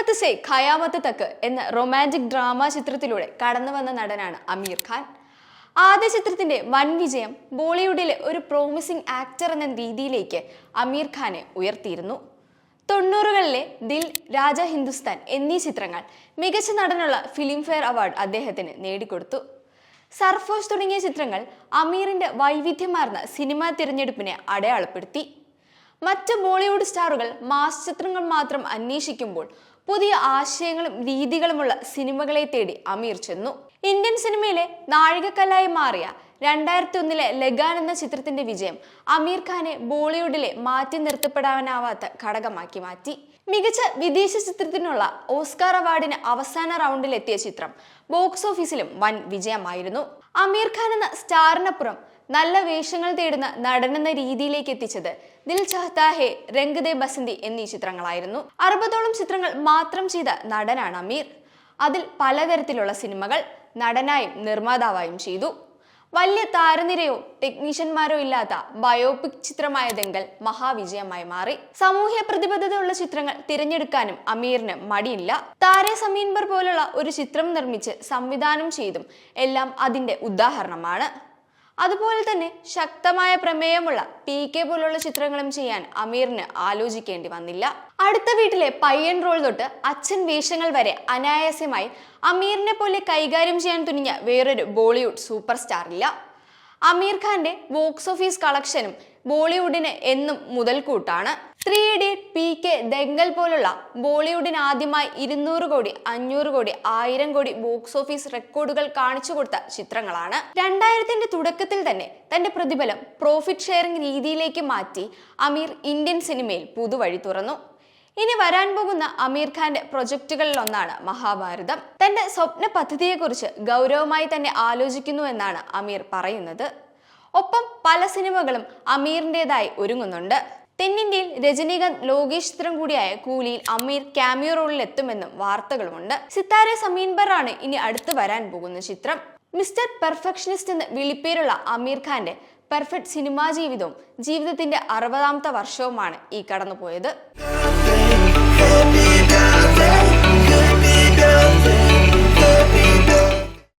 Qayamat say Qayamat തക്ക് എന്ന romantic drama ചിത്രത്തിലൂടെ കടന്നു വന്ന നടനാണ് അമീർ ഖാൻ. ആദ്യ ചിത്രത്തിന്റെ വൻ വിജയം ബോളിവുഡിലെ ഒരു പ്രോമിസിംഗ് ആക്ടർ എന്ന രീതിയിലേക്ക് അമീർ ഖാനെ ഉയർത്തിയിരുന്നു. തൊണ്ണൂറുകളിലെ ദിൽ രാജ ഹിന്ദുസ്ഥാൻ എന്നീ ചിത്രങ്ങൾ മികച്ച നടനുള്ള ഫിലിംഫെയർ അവാർഡ് അദ്ദേഹത്തിന് നേടിക്കൊടുത്തു. സർഫോസ് തുടങ്ങിയ ചിത്രങ്ങൾ അമീറിന്റെ വൈവിധ്യമാർന്ന സിനിമാ തിരഞ്ഞെടുപ്പിനെ അടയാളപ്പെടുത്തി. മറ്റ് ബോളിവുഡ് സ്റ്റാറുകൾ മാസ് ചിത്രങ്ങൾ മാത്രം അന്വേഷിക്കുമ്പോൾ പുതിയ ആശയങ്ങളും രീതികളുമുള്ള സിനിമകളെ തേടി അമീർ ചെന്നു. ഇന്ത്യൻ സിനിമയിലെ നാഴികക്കല്ലായി മാറിയ രണ്ടായിരത്തി ഒന്നിലെ ലഗാൻ എന്ന ചിത്രത്തിന്റെ വിജയം അമീർ ഖാനെ ബോളിവുഡിലെ മാറ്റി നിർത്തപ്പെടാനാവാത്ത ഘടകമാക്കി മാറ്റി. മികച്ച വിദേശ ചിത്രത്തിനുള്ള ഓസ്കാർ അവാർഡിന് അവസാന റൗണ്ടിലെത്തിയ ചിത്രം ബോക്സ് ഓഫീസിലും വൻ വിജയമായിരുന്നു. അമീർ ഖാൻ എന്ന സ്റ്റാറിനപ്പുറം നല്ല വേഷങ്ങൾ തേടുന്ന നടനെന്ന രീതിയിലേക്ക് എത്തിച്ചത് ദിൽ ചഹ്താ ഹേ രംഗ് ദേ ബസന്തി എന്നീ ചിത്രങ്ങളായിരുന്നു. അറുപതോളം ചിത്രങ്ങൾ മാത്രം ചെയ്ത നടനാണ് അമീർ. അതിൽ പലതരത്തിലുള്ള സിനിമകൾ നടനായും നിർമ്മാതാവായും ചെയ്തു. വലിയ താരനിരയോ ടെക്നീഷ്യന്മാരോ ഇല്ലാത്ത ബയോപിക് ചിത്രമായ ദങ്കൽ മഹാവിജയമായി മാറി. സാമൂഹ്യ പ്രതിബദ്ധതയുള്ള ചിത്രങ്ങൾ തിരഞ്ഞെടുക്കാനും അമീറിന് മടിയില്ല. താരെ സമീൻബർ പോലുള്ള ഒരു ചിത്രം നിർമ്മിച്ച് സംവിധാനം ചെയ്തും എല്ലാം അതിന്റെ ഉദാഹരണമാണ്. അതുപോലെ തന്നെ ശക്തമായ പ്രമേയമുള്ള പി കെ പോലുള്ള ചിത്രങ്ങളും ചെയ്യാൻ അമീറിന് ആലോചിക്കേണ്ടി വന്നില്ല. അടുത്ത വീട്ടിലെ പയ്യൻ റോൾ തൊട്ട് അച്ഛൻ വേഷങ്ങൾ വരെ അനായാസ്യമായി അമീറിനെ പോലെ കൈകാര്യം ചെയ്യാൻ തുനിഞ്ഞ വേറൊരു ബോളിവുഡ് സൂപ്പർ സ്റ്റാർ ഇല്ല അമീർ ഖാന്റെ ബോക്സ് ഓഫീസ് കളക്ഷനും ബോളിവുഡിന് എന്നും മുതൽക്കൂട്ടാണ്. Three idiot P K Dangal പോലുള്ള ബോളിവുഡിന് ആദ്യമായി ഇരുന്നൂറ് കോടി അഞ്ഞൂറ് കോടി ആയിരം കോടി ബോക്സ് ഓഫീസ് റെക്കോർഡുകൾ കാണിച്ചു കൊടുത്ത ചിത്രങ്ങളാണ്. രണ്ടായിരത്തിന്റെ തുടക്കത്തിൽ തന്നെ തന്റെ പ്രതിഫലം പ്രോഫിറ്റ് ഷെയറിംഗ് രീതിയിലേക്ക് മാറ്റി അമീർ ഇന്ത്യൻ സിനിമയിൽ പുതുവഴി തുറന്നു. ഇനി വരാൻ പോകുന്ന അമീർ ഖാന്റെ പ്രൊജക്ടുകളിൽ ഒന്നാണ് മഹാഭാരതം. തന്റെ സ്വപ്ന പദ്ധതിയെക്കുറിച്ച് ഗൗരവമായി തന്നെ ആലോചിക്കുന്നു എന്നാണ് അമീർ പറയുന്നത്. ഒപ്പം പല സിനിമകളും അമീറിന്റെതായി ഒരുങ്ങുന്നുണ്ട്. തെന്നിന്ത്യയിൽ രജനീകാന്ത് ലോകേഷ് ചിത്രം കൂടിയായ കൂലിയിൽ അമീർ ക്യാമിയോ റോളിൽ എത്തുമെന്നും വാർത്തകളുമുണ്ട്. സിത്താരെ സമീൻബർ ആണ് ഇനി അടുത്ത് വരാൻ പോകുന്ന ചിത്രം. മിസ്റ്റർ പെർഫെക്ഷനിസ്റ്റ് എന്ന് വിളിപ്പേരുള്ള അമീർ ഖാന്റെ പെർഫെക്റ്റ് സിനിമാ ജീവിതവും ജീവിതത്തിന്റെ അറുപതാമത്തെ വർഷവുമാണ് ഈ കടന്നുപോയത്.